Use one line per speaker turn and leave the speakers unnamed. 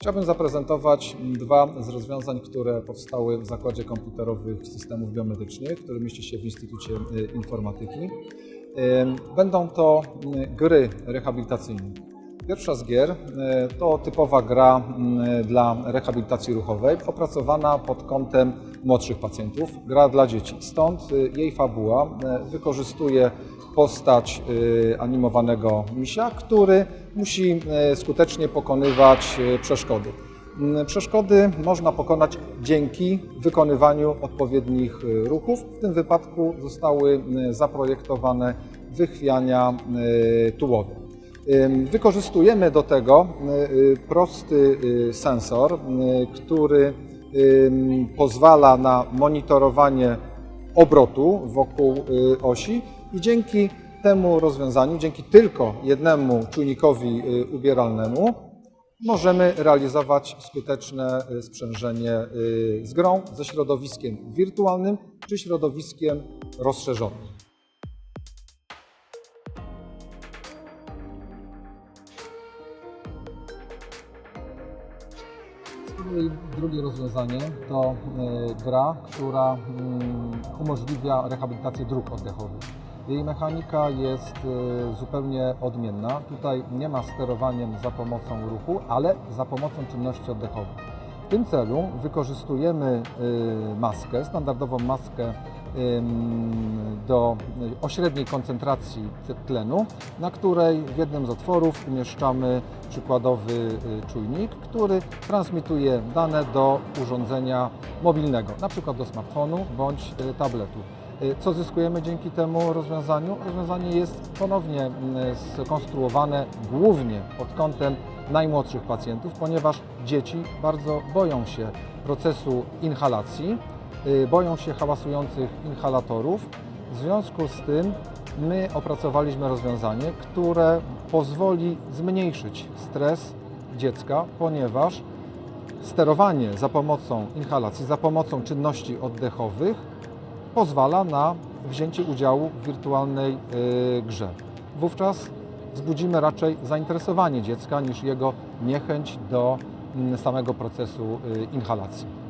Chciałbym zaprezentować dwa z rozwiązań, które powstały w Zakładzie Komputerowych Systemów Biomedycznych, który mieści się w Instytucie y, Informatyki. Y, Będą to y, gry rehabilitacyjne. Pierwsza z gier y, to typowa gra dla rehabilitacji ruchowej, opracowana pod kątem młodszych pacjentów, gra dla dzieci. Stąd y, jej fabuła y, wykorzystuje postać animowanego misia, który musi skutecznie pokonywać przeszkody. Przeszkody można pokonać dzięki wykonywaniu odpowiednich ruchów. W tym wypadku zostały zaprojektowane wychwiania tułowia. Wykorzystujemy do tego y, y, prosty y, sensor, który pozwala na monitorowanie obrotu wokół osi i dzięki temu rozwiązaniu, dzięki tylko jednemu czujnikowi ubieralnemu, możemy realizować skuteczne sprzężenie z grą, ze środowiskiem wirtualnym czy środowiskiem rozszerzonym. Drugie rozwiązanie to e, gra, która mm, umożliwia rehabilitację dróg oddechowych. Jej mechanika jest e, zupełnie odmienna. Tutaj nie ma sterowaniem za pomocą ruchu, ale za pomocą czynności oddechowych. W tym celu wykorzystujemy e, maskę, standardową maskę do o średniej koncentracji tlenu, na której w jednym z otworów umieszczamy przykładowy y, czujnik, który transmituje dane do urządzenia mobilnego, na przykład do smartfonu bądź y, tabletu. Y, Co zyskujemy dzięki temu rozwiązaniu? Rozwiązanie jest ponownie skonstruowane głównie pod kątem najmłodszych pacjentów, ponieważ dzieci bardzo boją się procesu inhalacji, boją się hałasujących inhalatorów. W związku z tym my opracowaliśmy rozwiązanie, które pozwoli zmniejszyć stres dziecka, ponieważ sterowanie za pomocą inhalacji, za pomocą czynności oddechowych pozwala na wzięcie udziału w wirtualnej y, grze. Wówczas wzbudzimy raczej zainteresowanie dziecka niż jego niechęć do mm, samego procesu y, inhalacji.